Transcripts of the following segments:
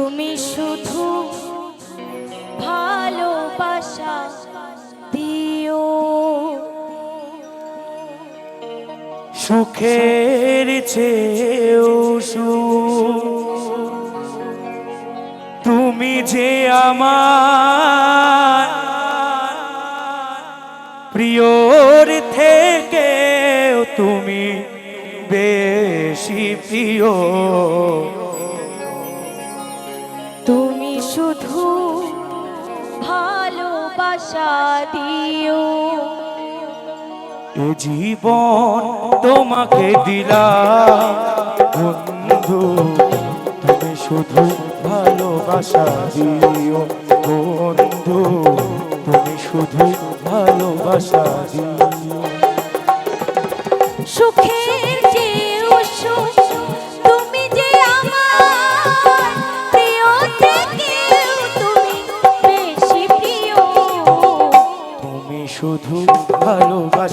তুমি শুধু ভালোবাসা দিও। সুখের চেয়েও তুমি যে আমার প্রিয়র থেকে তুমি বেশি প্রিয়। এ জীবন তোমাকে দিলা বন্ধু তুমি শুধু ভালোবাসা দিও। বন্ধু তুমি শুধু ভালোবাসা দিও।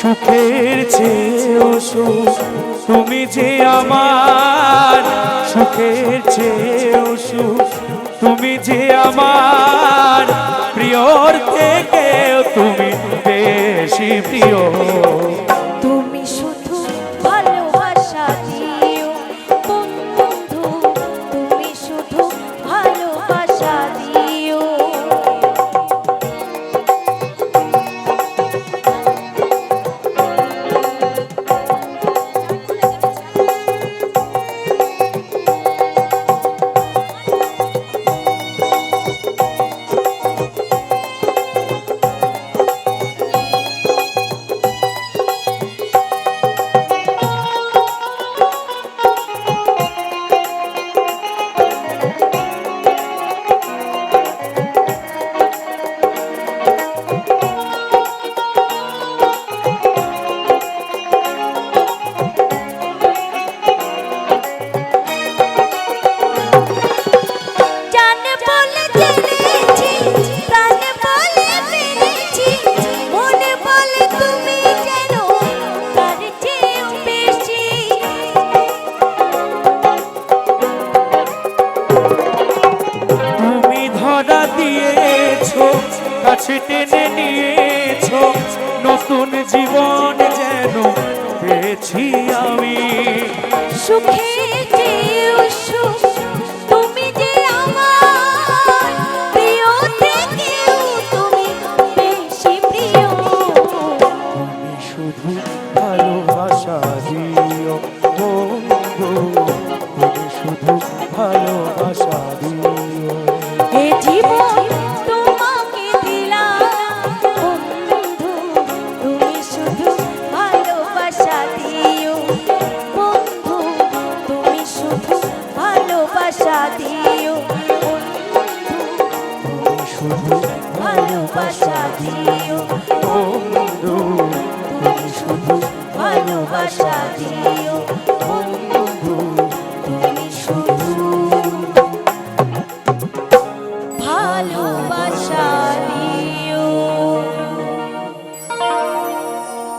সুখের চেয়েও সুখ। তুমি যে আমার সুখের চেয়েও সুখ। তুমি যে আমার প্রিয়র থেকেও তুমি বেশি প্রিয়। দিয়েছ কাছে টেনে নিয়েছো নতুন জীবন যেন পেয়েছি আমি। সুখে চেয়েও সুখ তুমি যে আমার প্রিয় থেকেও তুমি বেশি প্রিয়। তুমি শুধু ভালোবাসা দিও বন্ধু তুমি শুধু ভালোবাসা দিও ভালোবাসা দিও।